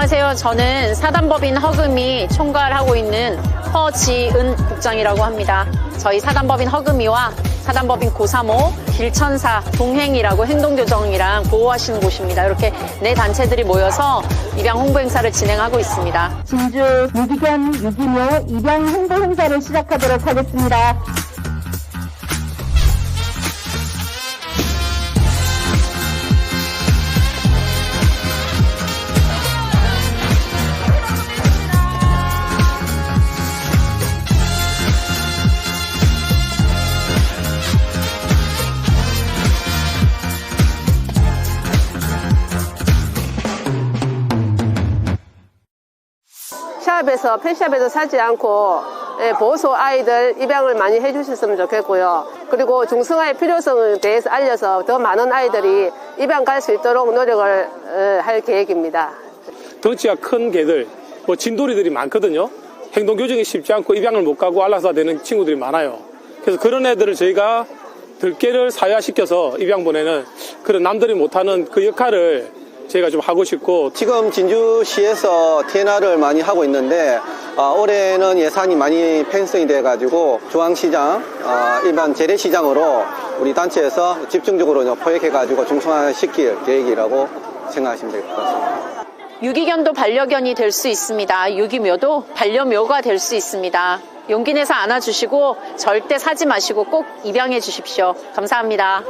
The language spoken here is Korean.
안녕하세요. 저는 사단법인 허금이 총괄하고 있는 허지은 국장이라고 합니다. 저희 사단법인 허금이와 사단법인 고사모, 길천사, 동행이라고 행동교정이랑 보호하시는 곳입니다. 이렇게 네 단체들이 모여서 입양 홍보 행사를 진행하고 있습니다. 진주 유기견 유기묘 입양 홍보 행사를 시작하도록 하겠습니다. 샵에서 펫샵에서 사지 않고 예, 보호소 아이들 입양을 많이 해주셨으면 좋겠고요. 그리고 중성화의 필요성에 대해서 알려서 더 많은 아이들이 입양 갈 수 있도록 노력을 어, 할 계획입니다. 덩치가 큰 개들, 뭐 진돌이들이 많거든요. 행동 교정이 쉽지 않고 입양을 못 가고 안락사 되는 친구들이 많아요. 그래서 그런 애들을 저희가 들깨를 사회화시켜서 입양 보내는 그런 남들이 못하는 그 역할을 저희가 좀 하고 싶고 지금 진주시에서 TNR을 많이 하고 있는데 아, 올해는 예산이 많이 편성이 돼가지고 중앙시장, 아, 일반 재래시장으로 우리 단체에서 집중적으로 포획해가지고 중성화시킬 계획이라고 생각하시면 될 것 같습니다. 유기견도 반려견이 될 수 있습니다. 유기묘도 반려묘가 될 수 있습니다. 용기 내서 안아주시고 절대 사지 마시고 꼭 입양해 주십시오. 감사합니다.